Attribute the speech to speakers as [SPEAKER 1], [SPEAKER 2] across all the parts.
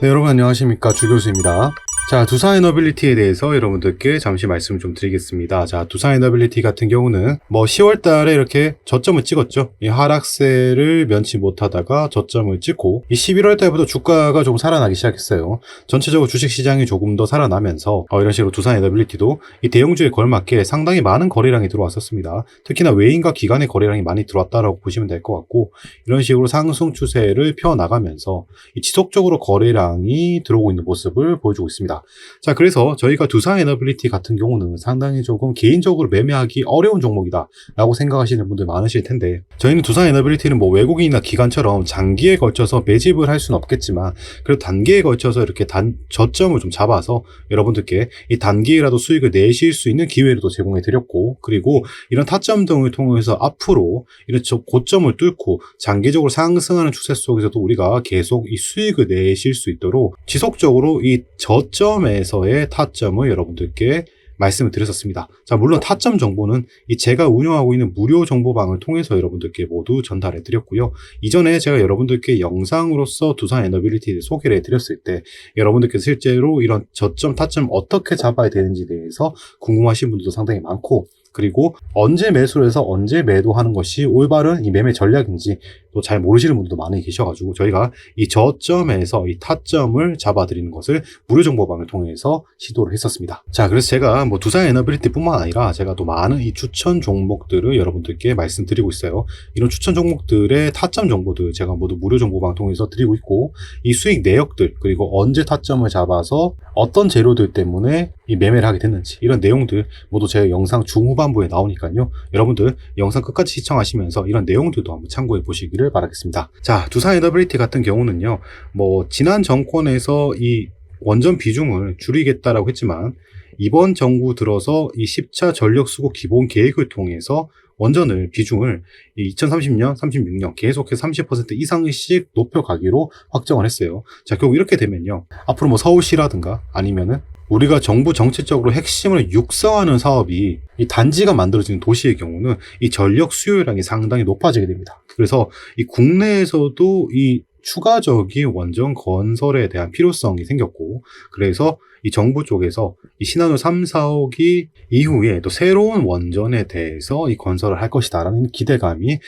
[SPEAKER 1] 네, 여러분 안녕하십니까. 주교수입니다. 자, 두산 에너빌리티에 대해서 여러분들께 잠시 말씀을 좀 드리겠습니다. 자, 두산 에너빌리티 같은 경우는 뭐 10월 달에 이렇게 저점을 찍었죠. 이 하락세를 면치 못하다가 저점을 찍고 이 11월 달부터 주가가 좀 살아나기 시작했어요. 전체적으로 주식 시장이 조금 더 살아나면서 어, 이런 식으로 두산 에너빌리티도 이 대형주에 걸맞게 상당히 많은 거래량이 들어왔었습니다. 특히나 외인과 기관의 거래량이 많이 들어왔다라고 보시면 될 것 같고 이런 식으로 상승 추세를 펴 나가면서 이 지속적으로 거래량이 들어오고 있는 모습을 보여주고 있습니다. 자, 그래서 저희가 두산 에너빌리티 같은 경우는 상당히 조금 개인적으로 매매하기 어려운 종목이다 라고 생각하시는 분들 많으실 텐데 저희는 두산 에너빌리티는 뭐 외국인이나 기관처럼 장기에 걸쳐서 매집을 할 수는 없겠지만 그래도 단기에 걸쳐서 이렇게 단 저점을 좀 잡아서 여러분들께 이 단기라도 수익을 내실 수 있는 기회를 또 제공해 드렸고 그리고 이런 타점 등을 통해서 앞으로 이런 저 고점을 뚫고 장기적으로 상승하는 추세 속에서도 우리가 계속 이 수익을 내실 수 있도록 지속적으로 이 저점 에서의 타점을 여러분들께 말씀을 드렸었습니다. 자, 물론 타점 정보는 이 제가 운영하고 있는 무료 정보방을 통해서 여러분들께 모두 전달해 드렸고요. 이전에 제가 여러분들께 영상으로서 두산 에너빌리티를 소개를 해 드렸을 때 여러분들께서 실제로 이런 저점, 타점 어떻게 잡아야 되는지에 대해서 궁금하신 분들도 상당히 많고 그리고 언제 매수를 해서 언제 매도하는 것이 올바른 이 매매 전략인지 또 잘 모르시는 분들도 많이 계셔가지고 저희가 이 저점에서 이 타점을 잡아드리는 것을 무료 정보방을 통해서 시도를 했었습니다. 자, 그래서 제가 뭐 두산 에너빌리티뿐만 아니라 제가 또 많은 이 추천 종목들을 여러분들께 말씀드리고 있어요. 이런 추천 종목들의 타점 정보들 제가 모두 무료 정보방 통해서 드리고 있고 이 수익 내역들 그리고 언제 타점을 잡아서 어떤 재료들 때문에 이 매매를 하게 됐는지 이런 내용들 모두 제 영상 중후반부에 나오니까요. 여러분들 영상 끝까지 시청하시면서 이런 내용들도 한번 참고해 보시기 를 바라겠습니다. 자, 두산 에너빌리티 같은 경우는요. 뭐 지난 정권에서 이 원전 비중을 줄이겠다라고 했지만 이번 정부 들어서 이 10차 전력 수급 기본 계획을 통해서 원전을 비중을 2030년, 36년 계속해서 30% 이상씩 높여가기로 확정을 했어요. 자, 결국 이렇게 되면요. 앞으로 뭐 서울시라든가 아니면은 우리가 정부 정책적으로 핵심을 육성하는 사업이 이 단지가 만들어지는 도시의 경우는 이 전력 수요량이 상당히 높아지게 됩니다. 그래서 이 국내에서도 이 추가적인 원전 건설에 대한 필요성이 생겼고, 그래서 이 정부 쪽에서 이 신한울 3, 4억이 이후에 또 새로운 원전에 대해서 이 건설을 할 것이다라는 기대감이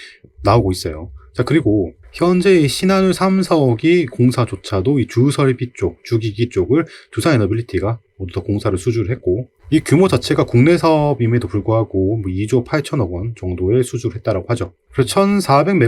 [SPEAKER 1] 나오고 있어요. 자, 그리고 현재 이 신한울 3, 4억이 공사조차도 이 주설비 쪽, 주기기 쪽을 두산 에너빌리티가 모두 다 공사를 수주를 했고, 이 규모 자체가 국내 사업임에도 불구하고 뭐 2조 8천억 원 정도의 수주를 했다라고 하죠. 그래서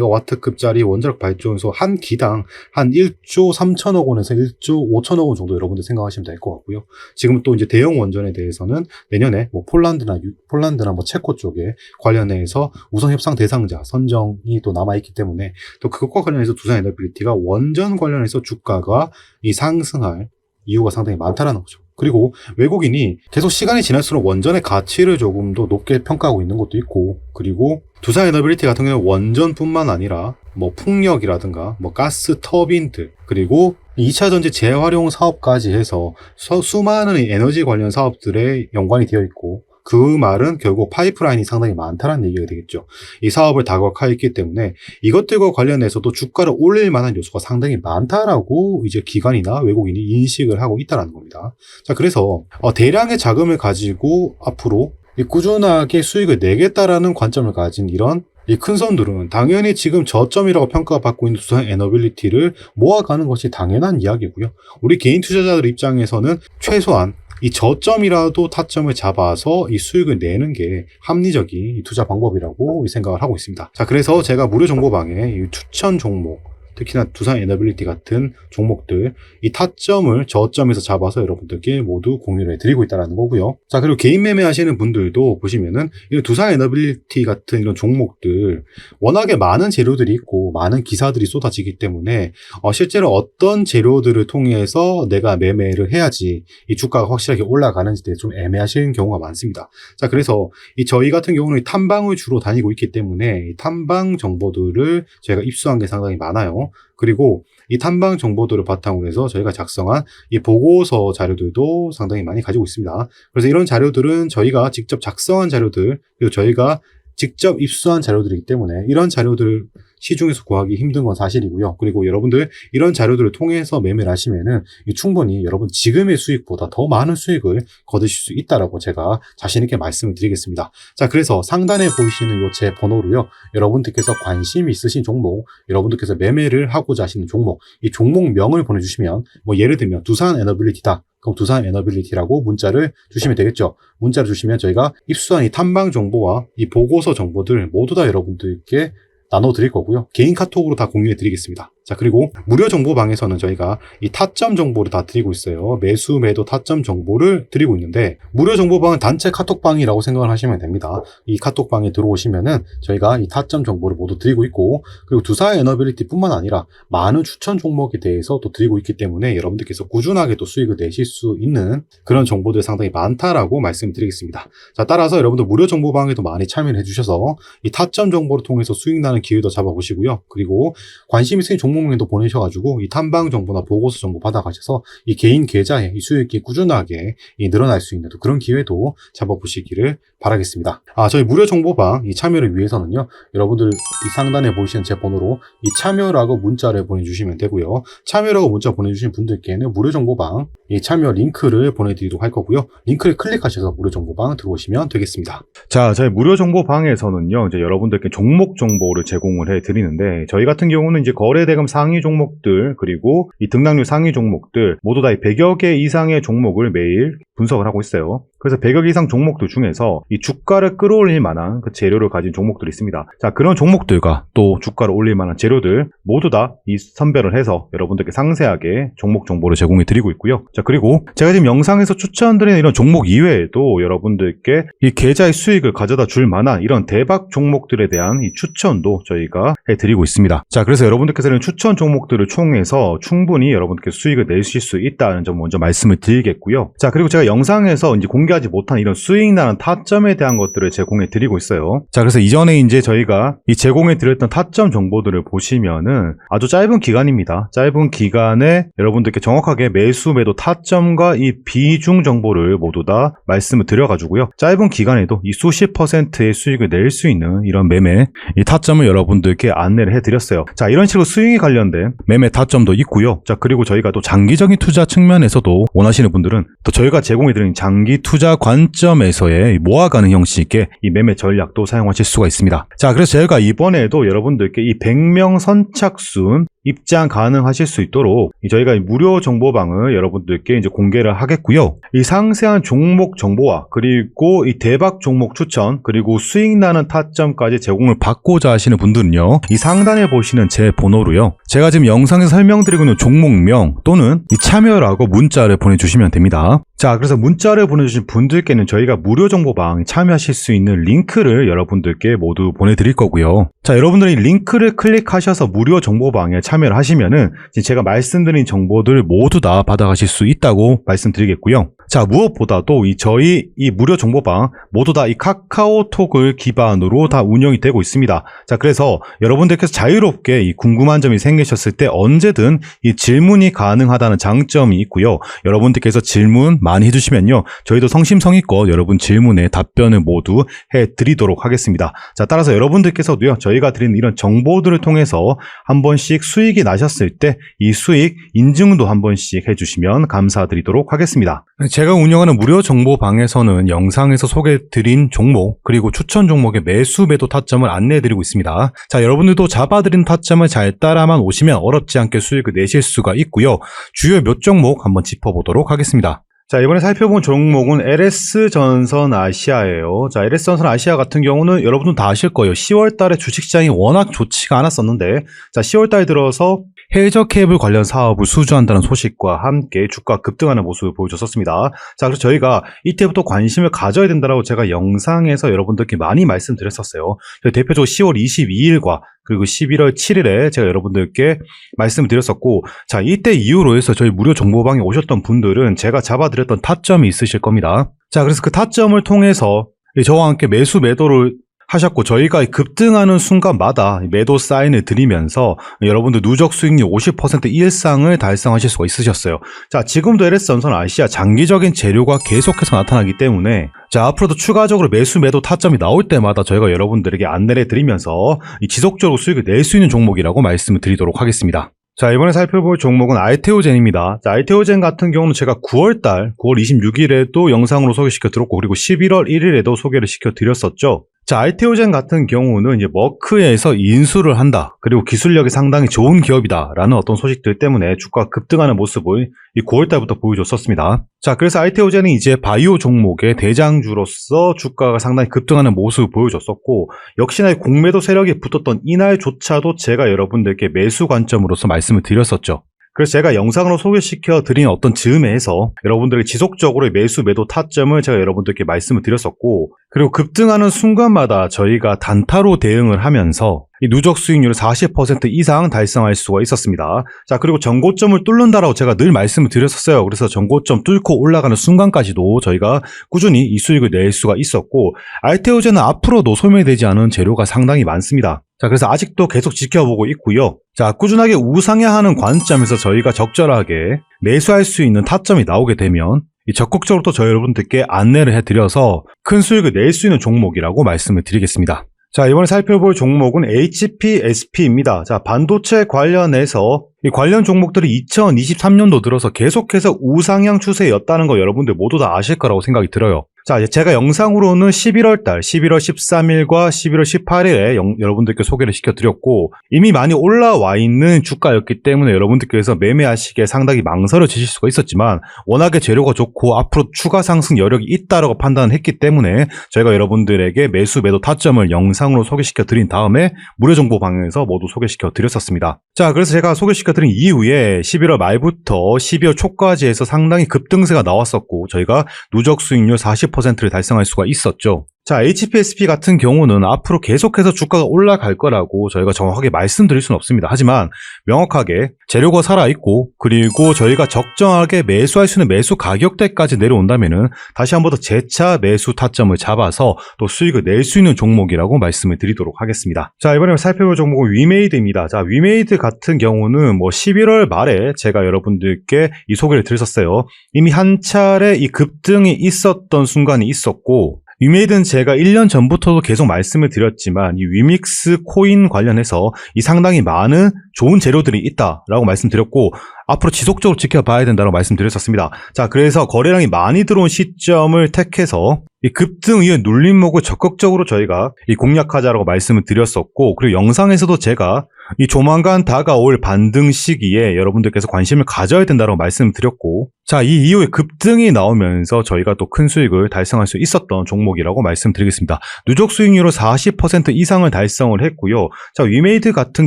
[SPEAKER 1] 1,400메가와트급짜리 원자력 발전소 한 기당 한 1조 3천억 원에서 1조 5천억 원 정도 여러분들 생각하시면 될 것 같고요. 지금 또 이제 대형 원전에 대해서는 내년에 뭐 폴란드나 유- 폴란드나 뭐 체코 쪽에 관련해서 우선 협상 대상자 선정이 또 남아 있기 때문에 또 그것과 관련해서 두산 에너빌리티가 원전 관련해서 주가가 이 상승할 이유가 상당히 많다라는 거죠. 그리고 외국인이 계속 시간이 지날수록 원전의 가치를 조금 더 높게 평가하고 있는 것도 있고, 그리고 두산 에너빌리티 같은 경우는 원전뿐만 아니라 뭐 풍력이라든가 뭐 가스 터빈들, 그리고 2차 전지 재활용 사업까지 해서 서- 수많은 이 에너지 관련 사업들에 연관이 되어 있고, 그 말은 결국 파이프라인이 상당히 많다는 얘기가 되겠죠. 이 사업을 다각화했기 때문에 이것들과 관련해서도 주가를 올릴 만한 요소가 상당히 많다라고 이제 기관이나 외국인이 인식을 하고 있다는 겁니다. 자, 그래서 어, 대량의 자금을 가지고 앞으로 이 꾸준하게 수익을 내겠다라는 관점을 가진 이런 이큰 손들은 당연히 지금 저점이라고 평가받고 있는 두산 에너빌리티를 모아가는 것이 당연한 이야기고요. 우리 개인 투자자들 입장에서는 최소한 이 저점이라도 타점을 잡아서 이 수익을 내는 게 합리적인 이 투자 방법이라고 생각을 하고 있습니다. 자, 그래서 제가 무료 정보방에 이 추천 종목, 특히나 두산 에너빌리티 같은 종목들 이 타점을 저점에서 잡아서 여러분들께 모두 공유를 해드리고 있다는 거고요. 자 그리고 개인 매매 하시는 분들도 보시면은 이 두산 에너빌리티 같은 이런 종목들 워낙에 많은 재료들이 있고 많은 기사들이 쏟아지기 때문에 어, 실제로 어떤 재료들을 통해서 내가 매매를 해야지 이 주가가 확실하게 올라가는지 좀 애매하시는 경우가 많습니다. 자 그래서 이 저희 같은 경우는 이 탐방을 주로 다니고 있기 때문에 이 탐방 정보들을 저희가 입수한 게 상당히 많아요. 그리고 이 탐방 정보들을 바탕으로 해서 저희가 작성한 이 보고서 자료들도 상당히 많이 가지고 있습니다. 그래서 이런 자료들은 저희가 직접 작성한 자료들, 그리고 저희가 직접 입수한 자료들이기 때문에 이런 자료들 시중에서 구하기 힘든 건 사실이고요. 그리고 여러분들 이런 자료들을 통해서 매매를 하시면은 이 충분히 여러분 지금의 수익보다 더 많은 수익을 거두실 수 있다라고 제가 자신 있게 말씀을 드리겠습니다. 자, 그래서 상단에 보이시는 요 제 번호로요. 여러분들께서 관심 있으신 종목, 여러분들께서 매매를 하고자 하시는 종목, 이 종목명을 보내주시면 뭐 예를 들면 두산 에너빌리티다. 그럼 두산 에너빌리티라고 문자를 주시면 되겠죠. 문자를 주시면 저희가 입수한 이 탐방 정보와 이 보고서 정보들 모두 다 여러분들께 나눠드릴 거고요. 개인 카톡으로 다 공유해 드리겠습니다. 자, 그리고 무료 정보방에서는 저희가 이 타점 정보를 다 드리고 있어요. 매수, 매도 타점 정보를 드리고 있는데, 무료 정보방은 단체 카톡방이라고 생각을 하시면 됩니다. 이 카톡방에 들어오시면은 저희가 이 타점 정보를 모두 드리고 있고, 그리고 두사의 에너빌리티 뿐만 아니라 많은 추천 종목에 대해서 또 드리고 있기 때문에 여러분들께서 꾸준하게 또 수익을 내실 수 있는 그런 정보들이 상당히 많다라고 말씀드리겠습니다. 자, 따라서 여러분들 무료 정보방에도 많이 참여를 해주셔서 이 타점 정보를 통해서 수익 나는 기회도 잡아보시고요. 그리고 관심 있으신 종목 명도 보내셔가지고 이 탐방 정보나 보고서 정보 받아가셔서 이 개인 계좌에 이 수익이 꾸준하게 이 늘어날 수 있는 또 그런 기회도 잡아보시기를 바라겠습니다. 아, 저희 무료 정보방 이 참여를 위해서는요. 여러분들 이 상단에 보이시는 제 번호로 이 참여라고 문자를 보내주시면 되고요. 참여라고 문자 보내주신 분들께는 무료 정보방 이 참여 링크를 보내드리도록 할 거고요. 링크를 클릭하셔서 무료 정보방 들어오시면 되겠습니다.
[SPEAKER 2] 자, 저희 무료 정보 방에서는요, 이제 여러분들께 종목 정보를 제공을 해 드리는데, 저희 같은 경우는 이제 거래대금 상위 종목들, 그리고 이 등락률 상위 종목들, 모두 다 100여 개 이상의 종목을 매일 분석을 하고 있어요. 그래서 100여 개 이상 종목들 중에서 이 주가를 끌어올릴 만한 그 재료를 가진 종목들이 있습니다. 자, 그런 종목들과 또 주가를 올릴 만한 재료들 모두 다 이 선별을 해서 여러분들께 상세하게 종목 정보를 제공해 드리고 있고요. 자, 그리고 제가 지금 영상에서 추천드리는 이런 종목 이외에도 여러분들께 이 계좌의 수익을 가져다 줄 만한 이런 대박 종목들에 대한 이 추천도 저희가 해 드리고 있습니다. 자, 그래서 여러분들께서는 추천 종목들을 총해서 충분히 여러분들께 수익을 내실 수 있다는 점 먼저 말씀을 드리겠고요. 자, 그리고 제가 영상에서 이제 공개하지 못한 이런 수익 나는 타점에 대한 것들을 제공해 드리고 있어요. 자, 그래서 이전에 이제 저희가 이 제공해 드렸던 타점 정보들을 보시면은 아주 짧은 기간입니다. 짧은 기간에 여러분들께 정확하게 매수, 매도 타점과 이 비중 정보를 모두 다 말씀을 드려가지고요. 짧은 기간에도 이 수십 퍼센트의 수익을 낼 수 있는 이런 매매, 이 타점을 여러분들께 안내를 해드렸어요. 자, 이런 식으로 수익에 관련된 매매 타점도 있고요. 자, 그리고 저희가 또 장기적인 투자 측면에서도 원하시는 분들은 또 저희가 제 공해드리는 장기 투자 관점에서의 모아가는 형식의 이 매매 전략도 사용하실 수가 있습니다. 자, 그래서 저희가 이번에도 여러분들께 이 100명 선착순 입장 가능하실 수 있도록 이 저희가 이 무료 정보방을 여러분들께 이제 공개를 하겠고요. 이 상세한 종목 정보와 그리고 이 대박 종목 추천 그리고 수익 나는 타점까지 제공을 받고자 하시는 분들은요. 이 상단에 보시는 제 번호로요. 제가 지금 영상에서 설명드리고 있는 종목명 또는 이 참여라고 문자를 보내주시면 됩니다. 자, 그래서 문자를 보내주신 분들께는 저희가 무료 정보방 참여하실 수 있는 링크를 여러분들께 모두 보내드릴 거고요. 자, 여러분들이 링크를 클릭하셔서 무료 정보방에 참여 를 하시면은 제가 말씀드린 정보들 모두 다 받아가실 수 있다고 말씀드리겠고요. 자, 무엇보다도 이 저희 이 무료 정보방 모두 다 이 카카오톡을 기반으로 다 운영이 되고 있습니다. 자, 그래서 여러분들께서 자유롭게 이 궁금한 점이 생기셨을 때 언제든 이 질문이 가능하다는 장점이 있고요. 여러분들께서 질문 많이 해주시면요. 저희도 성심성의껏 여러분 질문에 답변을 모두 해드리도록 하겠습니다. 자, 따라서 여러분들께서도요. 저희가 드리는 이런 정보들을 통해서 한 번씩 수익 이 나셨을 때 이 수익 인증도 한 번씩 해주시면 감사드리도록 하겠습니다. 제가 운영하는 무료 정보방에서는 영상에서 소개드린 종목 그리고 추천 종목의 매수 매도 타점을 안내해드리고 있습니다. 자 여러분들도 잡아드린 타점을 잘 따라만 오시면 어렵지 않게 수익을 내실 수가 있고요. 주요 몇 종목 한번 짚어보도록 하겠습니다. 자, 이번에 살펴본 종목은 LS 전선 아시아예요. 자, LS 전선 아시아 같은 경우는 여러분도 다 아실 거예요. 10월 달에 주식시장이 워낙 좋지가 않았었는데, 자, 10월 달 들어서 해저 케이블 관련 사업을 수주한다는 소식과 함께 주가 급등하는 모습을 보여줬었습니다. 자, 그래서 저희가 이때부터 관심을 가져야 된다라고 제가 영상에서 여러분들께 많이 말씀드렸었어요. 대표적으로 10월 22일과 그리고 11월 7일에 제가 여러분들께 말씀을 드렸었고, 자, 이때 이후로 해서 저희 무료 정보방에 오셨던 분들은 제가 잡아드렸던 타점이 있으실 겁니다. 자, 그래서 그 타점을 통해서 저와 함께 매수 매도를 하셨고 저희가 급등하는 순간마다 매도 사인을 드리면서 여러분들 누적 수익률 50% 일상을 달성하실 수가 있으셨어요. 자, 지금도 LS 전선 아시아 장기적인 재료가 계속해서 나타나기 때문에 자, 앞으로도 추가적으로 매수 매도 타점이 나올 때마다 저희가 여러분들에게 안내를 드리면서 이 지속적으로 수익을 낼 수 있는 종목이라고 말씀을 드리도록 하겠습니다. 자, 이번에 살펴볼 종목은 알테오젠입니다. 자, 알테오젠 같은 경우는 제가 9월달, 9월 26일에도 영상으로 소개시켜 드렸고, 그리고 11월 1일에도 소개를 시켜 드렸었죠. 자, 알테오젠 같은 경우는 이제 머크에서 인수를 한다. 그리고 기술력이 상당히 좋은 기업이다. 라는 어떤 소식들 때문에 주가가 급등하는 모습을 이 9월 달부터 보여줬었습니다. 자, 그래서 알테오젠은 이제 바이오 종목의 대장주로서 주가가 상당히 급등하는 모습을 보여줬었고, 역시나 이 공매도 세력이 붙었던 이날조차도 제가 여러분들께 매수 관점으로서 말씀을 드렸었죠. 그래서 제가 영상으로 소개시켜 드린 어떤 즈음에서 여러분들에게 지속적으로 매수 매도 타점을 제가 여러분들께 말씀을 드렸었고 그리고 급등하는 순간마다 저희가 단타로 대응을 하면서 이 누적 수익률을 40% 이상 달성할 수가 있었습니다. 자, 그리고 전고점을 뚫는다라고 제가 늘 말씀을 드렸었어요. 그래서 전고점 뚫고 올라가는 순간까지도 저희가 꾸준히 이 수익을 낼 수가 있었고 알테오제는 앞으로도 소멸되지 않은 재료가 상당히 많습니다. 자, 그래서 아직도 계속 지켜보고 있고요. 자, 꾸준하게 우상향하는 관점에서 저희가 적절하게 매수할 수 있는 타점이 나오게 되면 이 적극적으로 또 저희 여러분들께 안내를 해드려서 큰 수익을 낼 수 있는 종목이라고 말씀을 드리겠습니다. 자, 이번에 살펴볼 종목은 HPSP입니다. 자, 반도체 관련해서 이 관련 종목들이 2023년도 들어서 계속해서 우상향 추세였다는 거 여러분들 모두 다 아실 거라고 생각이 들어요. 자, 제가 영상으로는 11월 달, 11월 13일과 11월 18일에 여러분들께 소개를 시켜드렸고, 이미 많이 올라와 있는 주가였기 때문에 여러분들께서 매매하시기에 상당히 망설여지실 수가 있었지만, 워낙에 재료가 좋고 앞으로 추가 상승 여력이 있다라고 판단했기 때문에 저희가 여러분들에게 매수 매도 타점을 영상으로 소개시켜드린 다음에 무료 정보 방에서 모두 소개시켜드렸었습니다. 자, 그래서 제가 소개시켜드린 이후에 11월 말부터 12월 초까지 해서 상당히 급등세가 나왔었고, 저희가 누적 수익률 40 40%를 달성할 수가 있었죠. 자, HPSP 같은 경우는 앞으로 계속해서 주가가 올라갈 거라고 저희가 정확하게 말씀드릴 수는 없습니다. 하지만 명확하게 재료가 살아있고 그리고 저희가 적정하게 매수할 수 있는 매수 가격대까지 내려온다면은 다시 한 번 더 재차 매수 타점을 잡아서 또 수익을 낼 수 있는 종목이라고 말씀을 드리도록 하겠습니다. 자, 이번에 살펴볼 종목은 위메이드입니다. 자, 위메이드 같은 경우는 뭐 11월 말에 제가 여러분들께 이 소개를 드렸었어요. 이미 한 차례 이 급등이 있었던 순간이 있었고 위메이드는 제가 1년 전부터도 계속 말씀을 드렸지만 이 위믹스 코인 관련해서 이 상당히 많은 좋은 재료들이 있다라고 말씀드렸고 앞으로 지속적으로 지켜봐야 된다고 말씀드렸었습니다. 자, 그래서 거래량이 많이 들어온 시점을 택해서 이 급등 이후 눌림목을 적극적으로 저희가 이 공략하자라고 말씀을 드렸었고 그리고 영상에서도 제가 이 조만간 다가올 반등 시기에 여러분들께서 관심을 가져야 된다고 말씀드렸고 자, 이 이후에 급등이 나오면서 저희가 또 큰 수익을 달성할 수 있었던 종목이라고 말씀드리겠습니다. 누적 수익률로 40% 이상을 달성을 했고요. 자, 위메이드 같은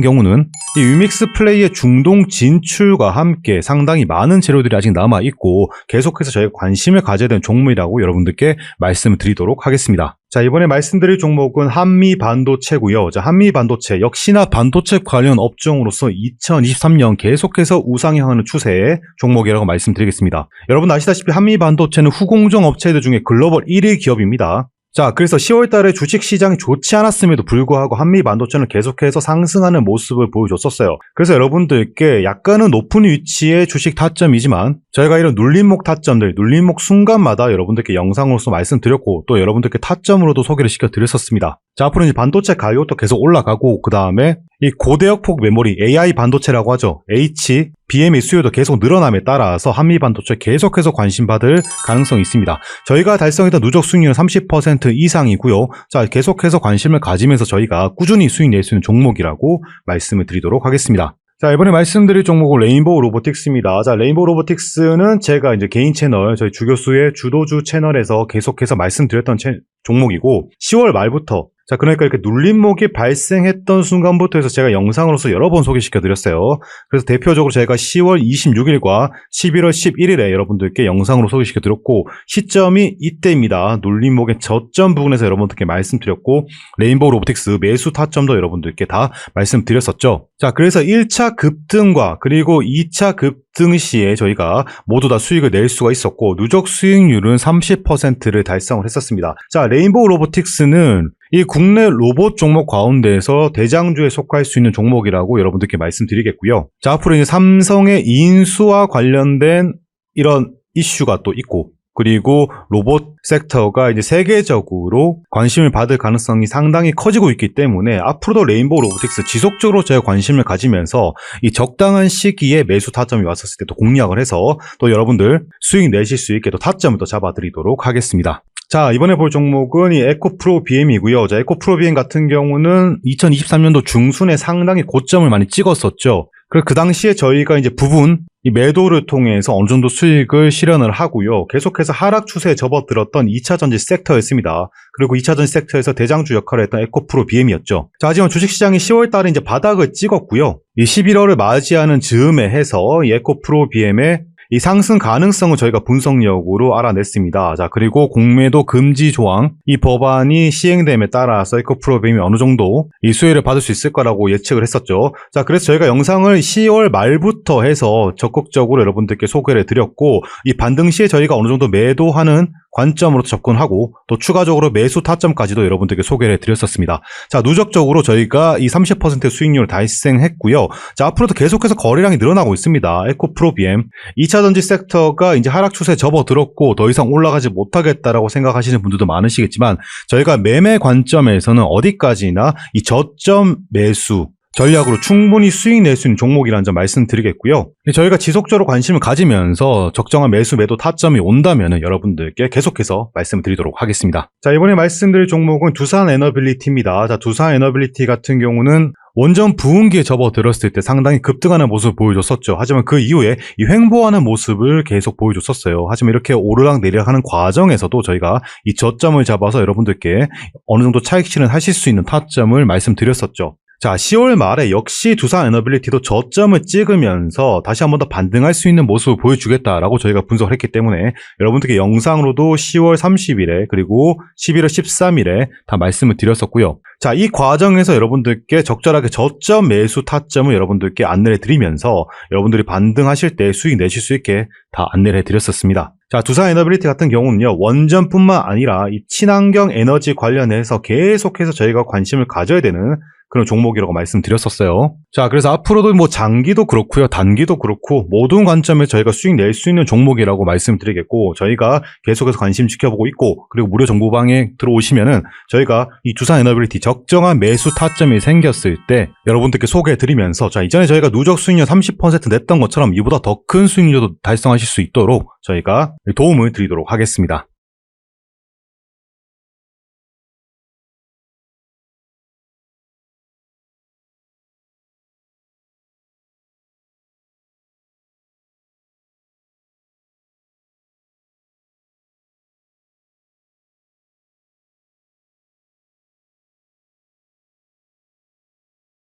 [SPEAKER 2] 경우는 이 위믹스 플레이의 중동 진출과 함께 상당히 많은 재료들이 아직 남아 있고 계속해서 저희가 관심을 가져야 되는 종목이라고 여러분들께 말씀을 드리도록 하겠습니다. 자, 이번에 말씀드릴 종목은 한미 반도체고요. 자, 한미 반도체 역시나 반도체 관련 업종으로서 2023년 계속해서 우상향하는 추세의 종목이라고 말씀드리겠습니다. 여러분 아시다시피 한미 반도체는 후공정 업체들 중에 글로벌 1위 기업입니다. 자, 그래서 10월 달에 주식 시장이 좋지 않았음에도 불구하고 한미 반도체는 계속해서 상승하는 모습을 보여줬었어요. 그래서 여러분들께 약간은 높은 위치의 주식 타점이지만 저희가 이런 눌림목 타점들, 눌림목 순간마다 여러분들께 영상으로서 말씀드렸고 또 여러분들께 타점으로도 소개를 시켜드렸었습니다. 자, 앞으로 이제 반도체 가격도 계속 올라가고 그 다음에 이 고대역폭 메모리 AI 반도체라고 하죠. H, BM의 수요도 계속 늘어남에 따라서 한미 반도체 계속해서 관심받을 가능성이 있습니다. 저희가 달성했던 누적 수익률은 30% 이상이고요. 자, 계속해서 관심을 가지면서 저희가 꾸준히 수익 낼 수 있는 종목이라고 말씀을 드리도록 하겠습니다. 자, 이번에 말씀드릴 종목은 레인보우 로보틱스입니다. 자, 레인보우 로보틱스는 제가 이제 개인 채널, 저희 주교수의 주도주 채널에서 계속해서 말씀드렸던 채, 종목이고, 10월 말부터 자, 그러니까 이렇게 눌림목이 발생했던 순간부터 해서 제가 영상으로서 여러 번 소개시켜 드렸어요. 그래서 대표적으로 제가 10월 26일과 11월 11일에 여러분들께 영상으로 소개시켜 드렸고, 시점이 이때입니다. 눌림목의 저점 부분에서 여러분들께 말씀드렸고, 레인보우 로보틱스 매수 타점도 여러분들께 다 말씀드렸었죠. 자, 그래서 1차 급등과 그리고 2차 급등 시에 저희가 모두 다 수익을 낼 수가 있었고, 누적 수익률은 30%를 달성을 했었습니다. 자, 레인보우 로보틱스는 이 국내 로봇 종목 가운데에서 대장주에 속할 수 있는 종목이라고 여러분들께 말씀드리겠고요. 자, 앞으로 이제 삼성의 인수와 관련된 이런 이슈가 또 있고, 그리고 로봇 섹터가 이제 세계적으로 관심을 받을 가능성이 상당히 커지고 있기 때문에 앞으로도 레인보우 로보틱스 지속적으로 저희가 관심을 가지면서 이 적당한 시기에 매수 타점이 왔었을 때 또 공략을 해서 또 여러분들 수익 내실 수 있게 또 타점을 또 잡아드리도록 하겠습니다. 자, 이번에 볼 종목은 이 에코프로 BM이고요. 자, 에코프로 BM 같은 경우는 2023년도 중순에 상당히 고점을 많이 찍었었죠. 그그 당시에 저희가 이제 부분 이 매도를 통해서 어느 정도 수익을 실현을 하고요. 계속해서 하락 추세에 접어들었던 2차 전지 섹터였습니다. 그리고 2차 전지 섹터에서 대장주 역할을 했던 에코프로 BM이었죠. 자, 하지만 주식시장이 10월 달에 이제 바닥을 찍었고요. 이 11월을 맞이하는 즈음에 해서 이 에코프로 BM의 이 상승 가능성을 저희가 분석력으로 알아냈습니다. 자, 그리고 공매도 금지 조항, 이 법안이 시행됨에 따라서 에코프로빔이 어느 정도 이 수혜를 받을 수 있을 거라고 예측을 했었죠. 자, 그래서 저희가 영상을 10월 말부터 해서 적극적으로 여러분들께 소개를 드렸고, 이 반등 시에 저희가 어느 정도 매도하는 관점으로 접근하고, 또 추가적으로 매수 타점까지도 여러분들께 소개를 드렸었습니다. 자, 누적적으로 저희가 이 30% 수익률을 달성했고요. 자, 앞으로도 계속해서 거래량이 늘어나고 있습니다. 에코프로 BM. 2차 전지 섹터가 이제 하락 추세에 접어들었고 더 이상 올라가지 못하겠다라고 생각하시는 분들도 많으시겠지만 저희가 매매 관점에서는 어디까지나 이 저점 매수 전략으로 충분히 수익 낼 수 있는 종목이라는 점 말씀드리겠고요. 저희가 지속적으로 관심을 가지면서 적정한 매수 매도 타점이 온다면 여러분들께 계속해서 말씀드리도록 하겠습니다. 자, 이번에 말씀드릴 종목은 두산 에너빌리티입니다. 자, 두산 에너빌리티 같은 경우는 원전 부흥기에 접어들었을 때 상당히 급등하는 모습을 보여줬었죠. 하지만 그 이후에 이 횡보하는 모습을 계속 보여줬었어요. 하지만 이렇게 오르락 내리락 하는 과정에서도 저희가 이 저점을 잡아서 여러분들께 어느 정도 차익 실현하실 수 있는 타점을 말씀드렸었죠. 자, 10월 말에 역시 두산 에너빌리티도 저점을 찍으면서 다시 한번 더 반등할 수 있는 모습을 보여주겠다라고 저희가 분석을 했기 때문에 여러분들께 영상으로도 10월 30일에 그리고 11월 13일에 다 말씀을 드렸었고요. 자, 이 과정에서 여러분들께 적절하게 저점 매수 타점을 여러분들께 안내를 드리면서 여러분들이 반등하실 때 수익 내실 수 있게 다 안내를 해드렸었습니다. 자, 두산 에너빌리티 같은 경우는요, 원전뿐만 아니라 이 친환경 에너지 관련해서 계속해서 저희가 관심을 가져야 되는 그런 종목이라고 말씀드렸었어요. 자, 그래서 앞으로도 뭐 장기도 그렇고요, 단기도 그렇고 모든 관점에서 저희가 수익 낼 수 있는 종목이라고 말씀드리겠고 저희가 계속해서 관심 지켜보고 있고 그리고 무료 정보방에 들어오시면은 저희가 이 두산 에너빌리티 적정한 매수 타점이 생겼을 때 여러분들께 소개해 드리면서 자 이전에 저희가 누적 수익률 30% 냈던 것처럼 이보다 더 큰 수익률도 달성하실 수 있도록 저희가 도움을 드리도록 하겠습니다.